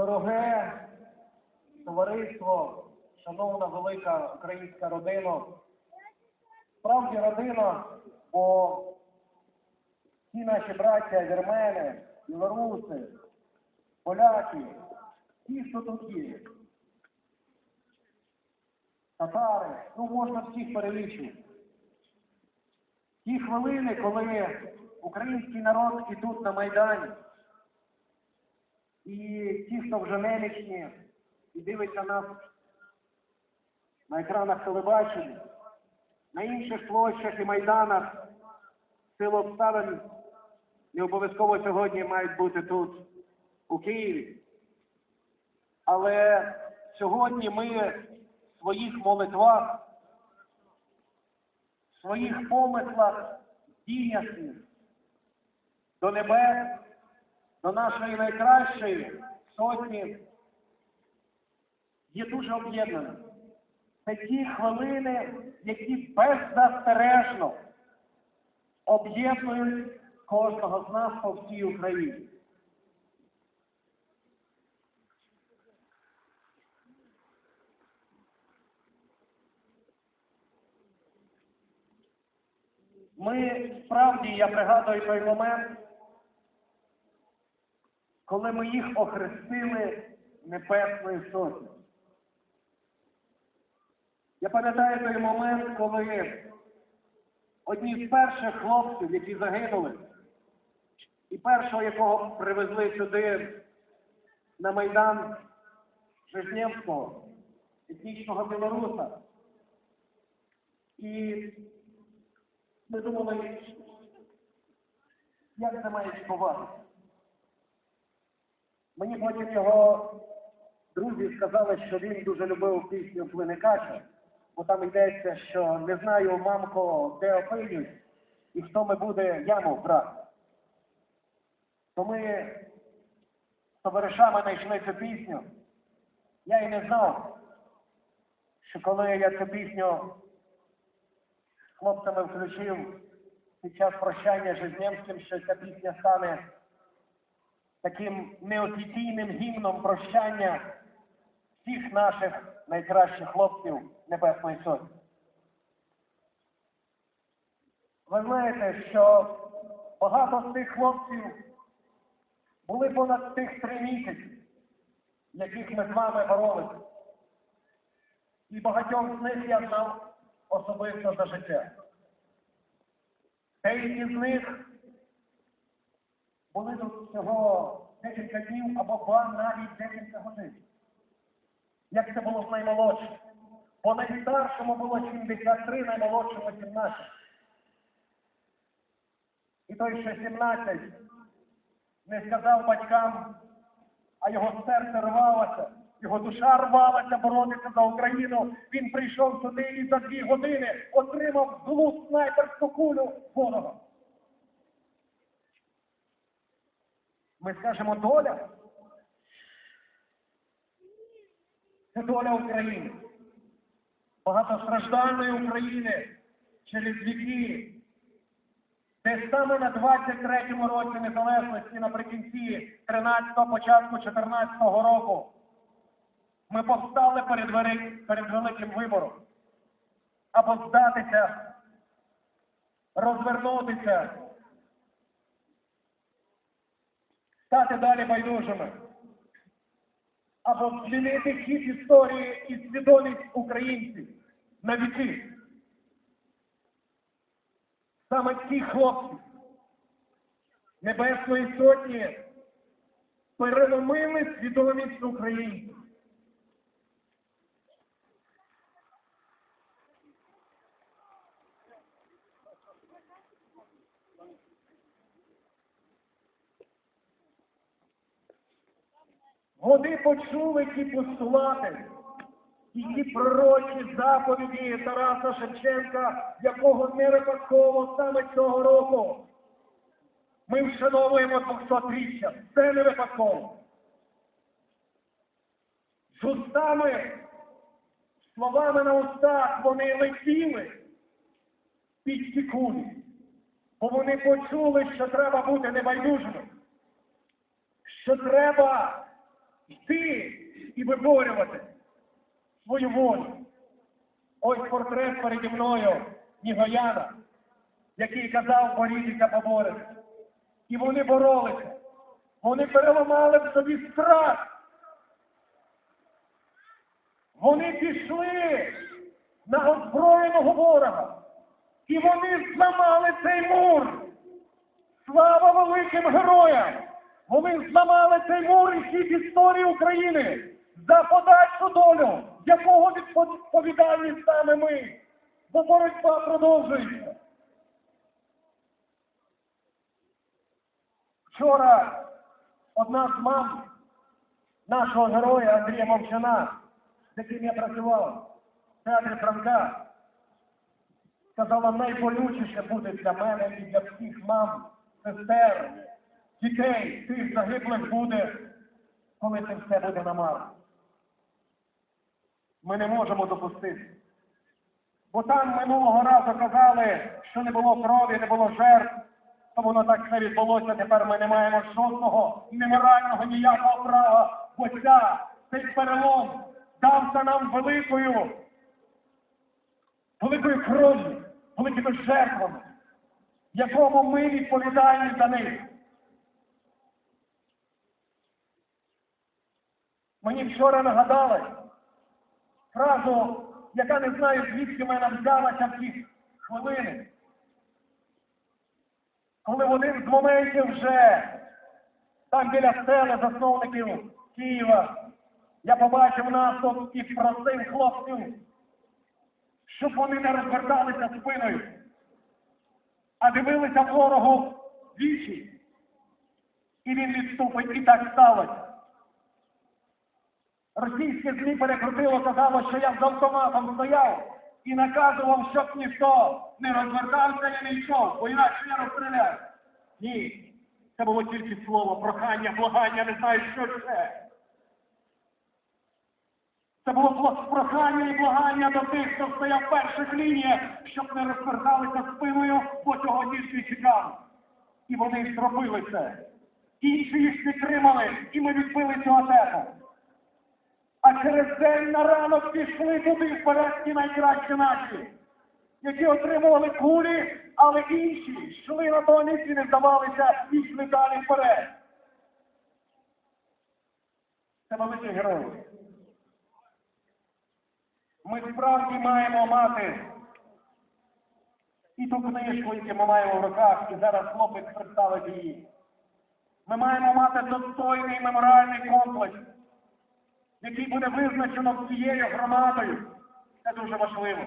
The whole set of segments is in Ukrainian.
Дороге товариство, шановна велика українська родина, справді родина, бо всі наші браття, вірмени, білоруси, поляки, ті, хто тут є, татари, ну можна всіх перелічувати. Ті хвилини, коли український народ і тут на Майдані, і ті, хто вже немічні, і дивиться нас на екранах телебачення, на інших площах і майданах, в силу обставин не обов'язково сьогодні мають бути тут, у Києві. Але сьогодні ми в своїх молитвах, в своїх помислах, діях до небес, до нашої найкращої сотні є дуже об'єднаними. Це ті хвилини, які беззастережно об'єднують кожного з нас по всій Україні. Ми справді, я пригадую той момент, коли ми їх охрестили Небесною Сотнею. Я пам'ятаю той момент, коли одні з перших хлопців, які загинули, і першого, якого привезли сюди на Майдан Жизнєвського, етнічного білоруса. І ми думали, як це має відбуватися. Мені потім його друзі сказали, що він дуже любив пісню «Плине кача», бо там йдеться, що не знаю, мамко, де опинюсь, і хто ми буде яму брати. То ми з товаришами знайшли цю пісню. Я і не знав, що коли я цю пісню хлопцями включив під час прощання з Жизнєвським, що ця пісня стане таким неофіційним гімном прощання всіх наших найкращих хлопців Небесної Сотні. Ви знаєте, що багато з тих хлопців були понад тих три місяці, яких ми з вами боролися. І багатьох з них я знав особисто за життя. Деякі з них були тут всього декілька днів або два навіть декілька годин. Як це було з наймолодшим? По найстаршому було 73, наймолодшому 17. І той, що 17, не сказав батькам, а його серце рвалося, його душа рвалася боротися за Україну. Він прийшов сюди і за дві години отримав злу снайперську кулю ворога. Ми скажемо доля. Це доля України. Багатостраждальної України через віки. Де саме на 23-му році незалежності наприкінці 13-го, початку 14-го року ми повстали перед, вери- перед великим вибором. Або здатися, розвернутися, стати далі байдужими, або змінити хід історії і свідомість українців на віки. Саме ці хлопці Небесної Сотні переломили свідомість українців. Вони почули ті постулати і ті пророчі заповіді Тараса Шевченка, якого не випадково саме цього року. Ми вшановуємо 200-річчя. Це не випадково. З устами, словами на устах вони летіли під ті кулі. Бо вони почули, що треба бути небайдужими, що треба йти і виборювати свою волю. Ось портрет переді мною Нігояна, який казав борітися поборити. І вони боролися. Вони переламали в собі страх. Вони пішли на озброєного ворога. І вони зламали цей мур. Слава великим героям! Вони зламали цей мур і хід історії України за подальшу долю, якого відповідальні саме ми. Бо боротьба продовжується. Вчора одна з мам нашого героя Андрія Мовчана, з яким я працював в театрі Франка, сказала, найболючіше буде для мене і для всіх мам, сестер, дітей, тих загиблих буде, коли це все буде намарно. Ми не можемо допустити. Бо там минулого разу казали, що не було крові, не було жертв, то воно так не відбулося. Тепер ми не маємо жодного неморального ніякого права, бо ця, цей перелом дався нам великою, великою кров'ю, великими жертвами, якому ми відповідальні за них. Мені вчора нагадали фразу, яка не знаю, звідки мене взялася в ті хвилини. Коли в один з моментів вже там біля стели засновників Києва я побачив наступ і просив хлопців, щоб вони не розверталися спиною, а дивилися ворогу вічі. І він відступить, і так сталося. Російське ЗМІ перекрутило, казало, що я з автоматом стояв і наказував, щоб ніхто не розвертався і не йшов, бо інакше я розстріляю. Ні, це було тільки слово, прохання, благання, не знаю, що це. Це було прохання і благання до тих, хто стояв в перших лініях, щоб не розверталися спиною, бо цього дійсно чекав. І вони зробили це. Інші їх підтримали, і ми відбили цю атаку. Через день на ранок пішли туди вперед ті найкращі наші, які отримували кулі, але інші йшли натомість і не здавалися і йшли далі вперед. Це великі герої. Ми справді маємо мати і ту книжку, яку ми маємо в руках, і зараз хлопець представить її. Ми маємо мати достойний меморіальний комплекс який буде визначено всією громадою. Це дуже важливо.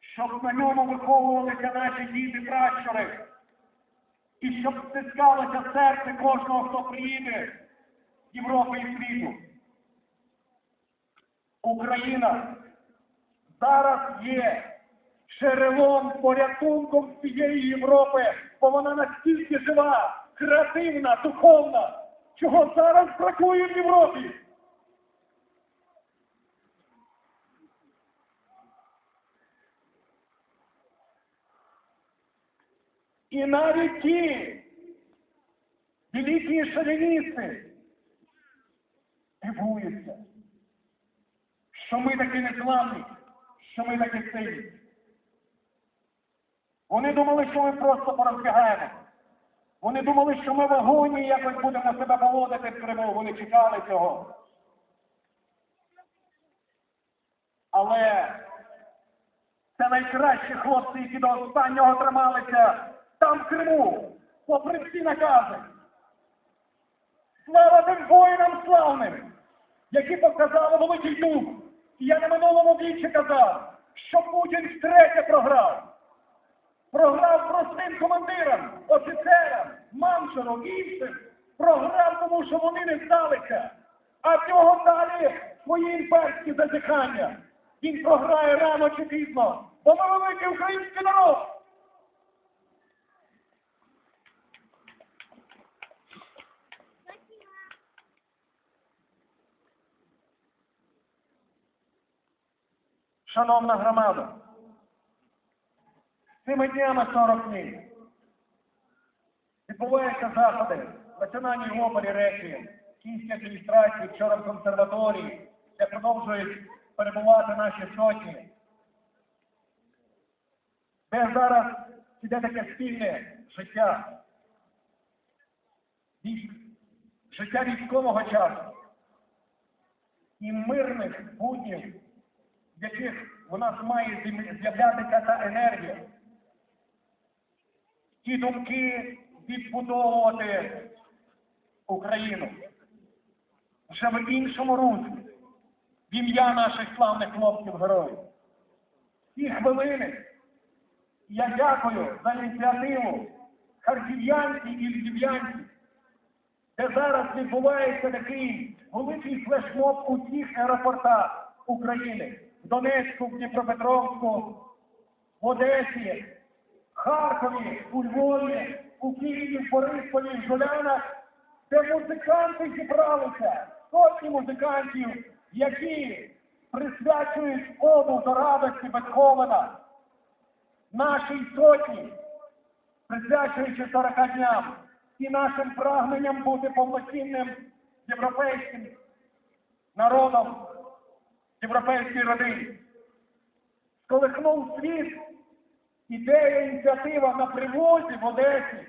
Щоб на ньому виховувалися наші діти пращури. І щоб стискалося серце кожного, хто приїде з Європи і світу. Україна зараз є джерелом, порятунком всієї Європи, бо вона настільки жива, креативна, духовна, чого зараз бракує в Європі. І навіть ті великі шовіністи дивуються, що ми такі незламні, що ми такі сильні. Вони думали, що ми просто порозбігаємо. Вони думали, що ми в агонії якось будемо себе поводити в Криму. Вони чекали цього. Але це найкращі хлопці, які до останнього трималися там в Криму, попри всі накази. Слава тим воїнам славним, які показали великий дух. І я на минулому вічі казав, що Путін втретє програв програв простим командирам, офіцерам, мамшерам, іншим. Програв, тому що вони не здалися. А в нього далі свої імперські зазіхання. Він програє рано чи пізно, бо ми великий український народ. Шановна громада, Цими днями 40 днів. Відбуваються заходи в національній опері речі київській адміністрації, вчора в консерваторії, де продовжують перебувати наші сотні, де зараз іде таке спільне життя, життя військового часу і мирних буднів, в яких у нас має з'яв- з'являтися та енергія. Ті думки відбудовувати Україну вже в іншому руслі, в ім'я наших славних хлопців-героїв. Ці хвилини я дякую за ініціативу харків'янці і львів'янці, де зараз відбувається такий великий флешмоб у всіх аеропортах України. В Донецьку, в Дніпропетровську, в Одесі, Харкові, у Львові, у Києві, в Борисполі, в Жулянах, де музиканти зібралися, сотні музикантів, які присвячують оду до радості Бетховена, нашій сотні, присвячуючи 40 дням і нашим прагненням бути повноцінним європейським народом, європейській родині. Сколихнув світ ідея, ініціатива на привозі в Одесі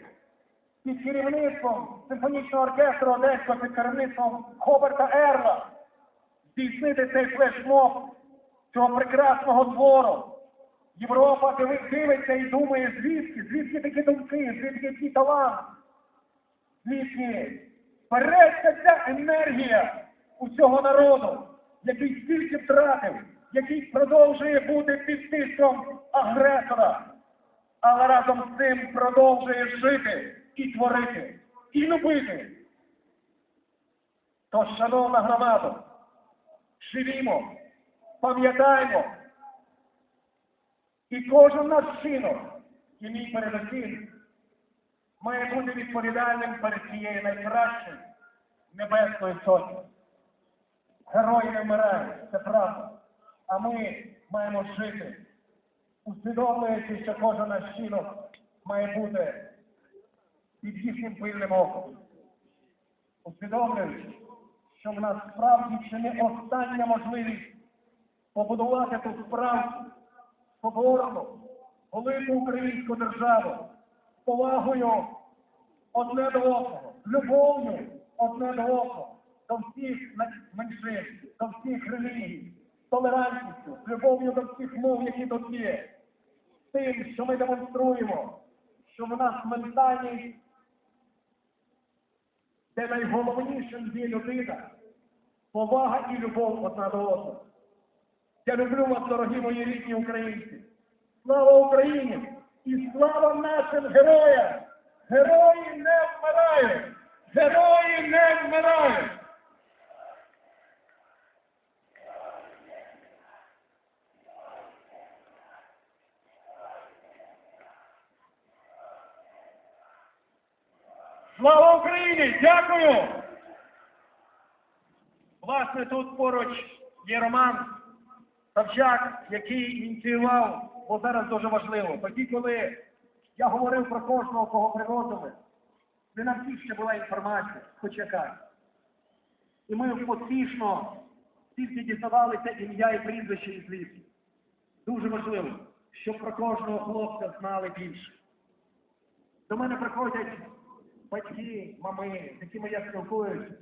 під керівництвом симфонічного оркестру Одеського під керівництвом Хоберта Ерла здійснити цей флешмоб цього прекрасного твору. Європа дивиться і думає, звідки, звідки такі думки, звідки такий талант, звідки береться ця енергія у цього народу, який стільки втратив, який продовжує бути під тиском агресора, але разом з цим продовжує жити і творити, і любити. Тож, шановна громада, живімо, пам'ятаймо, і кожен наш вчинок, і мій передусім, має бути відповідальним перед цією найкращою небесною сотнею. Герої не вмирають, це правда. А ми маємо жити, усвідомлюючи, що кожен наш вчинок має бути під їхнім пильним оком. Усвідомлюючи, що в нас справді ще не остання можливість побудувати ту справді соборну, велику українську державу з повагою одне до одного, любов'ю одне до одного, до всіх меншин, до всіх релігій, толерантністю, з любов'ю до всіх мов, які тут є, тим, що ми демонструємо, що в нас ментальність, де найголовнішим є людина, повага і любов одна до одного. Я люблю вас, дорогі мої рідні українці. Слава Україні! І слава нашим героям! Герої не вмирають! Герої не вмирають! Дякую! Власне, тут поруч є Роман Савчак, який ініціював, бо зараз дуже важливо. Тоді, коли я говорив про кожного, кого привозили, не на всіх ще була інформація, хоч якась. І ми поспішно тільки дізнавалися ім'я і прізвище із лісу. Дуже важливо, щоб про кожного хлопця знали більше. До мене приходять батьки, мами, з якими я спілкуюся.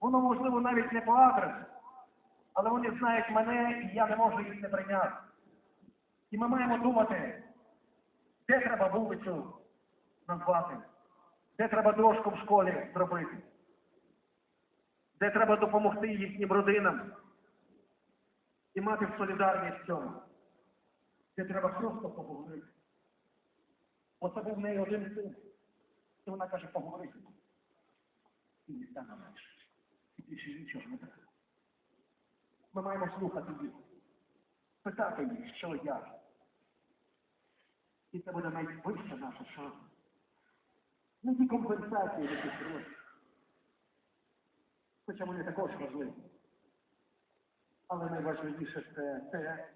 Воно, можливо, навіть не по адресу, але вони знають мене, і я не можу їх не прийняти. І ми маємо думати, де треба вулицю назвати, де треба дошку в школі зробити, де треба допомогти їхнім родинам і мати солідарність в цьому, де треба просто поговорити. Оце був неї один син. І вона каже, поговорити. І не стане менше. І більше нічого не треба. Ми маємо слухати їх, питати їх, що як. І це буде найвища наша шанс. Не ті компенсації, які гроші. Хоча вони також важливі. Але найважливіше це те,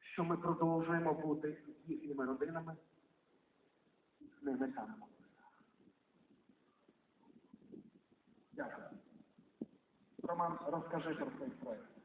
що ми продовжуємо бути їхніми родинами, з ними. Дякую. Роман, розкажи про цей проект.